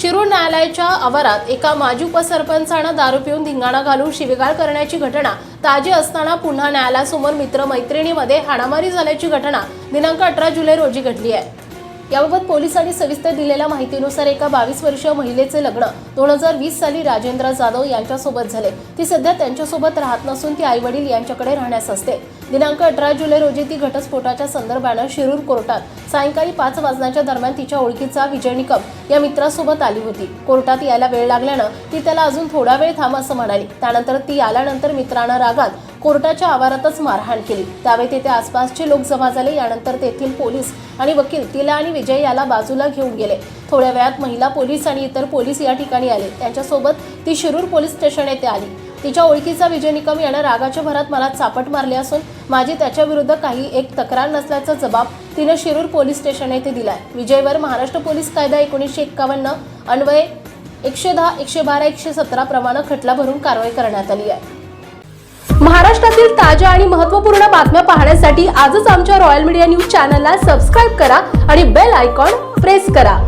शिरूर न्यायालयाच्या आवारात एका माजी उपसरपंचानं दारू पिऊन धिंगाणा घालून शिवीगाळ करण्याची घटना ताजी असताना पुन्हा न्यायालयासमोर मित्र मैत्रिणीमध्ये हाणामारी झाल्याची घटना दिनांक अठरा जुलै रोजी घडली आहे. याबाबत पोलिसांनी सविस्तर दिलेल्या माहितीनुसार एका बावीस वर्षीय महिलेचे लग्न दोन हजार वीस साली राजेंद्र जाधव यांच्यासोबत झाले. ती सध्या त्यांच्यासोबत राहत नसून ती आई वडील यांच्याकडे राहण्यास असते. दिनांक अठरा जुलै रोजी ती घटस्फोटाच्या संदर्भानं शिरूर कोर्टात सायंकाळी पाच वाजण्याच्या दरम्यान तिच्या ओळखीचा विजय निकम या मित्रासोबत आली होती. कोर्टात यायला वेळ लागल्यानं ती त्याला अजून थोडा वेळ थांब असं म्हणाली. त्यानंतर ती आल्यानंतर मित्रानं रागात कोर्टाच्या आवारातच मारहाण केली. त्यावेळी तेथे आसपासचे लोक जमा झाले. यानंतर तेथील पोलीस आणि वकील तिला आणि विजय याला बाजूला घेऊन गेले. थोड्या वेळात महिला पोलीस आणि इतर पोलीस या ठिकाणी आले. त्यांच्यासोबत ती शिरूर पोलीस स्टेशन येथे आली. तिच्या ओळखीचा विजय निकम यानं रागाच्या भरात मला चापट मारले असून माझी त्याच्या विरुद्ध काही एक तक्रार नसल्याचा जबाब तिनं शिरूर पोलीस स्टेशन येथे दिलाय. विजयवर महाराष्ट्र पोलीस कायदा एकोणीसशे एक्कावन्न अन्वये एकशे दहा एकशे बारा एकशे सतरा प्रमाणे खटला भरून कारवाई करण्यात आली आहे. महाराष्ट्रातील ताज्या आणि महत्त्वपूर्ण बातम्या पाहण्यासाठी आजच आमच्या रॉयल मीडिया न्यूज चॅनलला सबस्क्राईब करा आणि बेल आयकॉन प्रेस करा.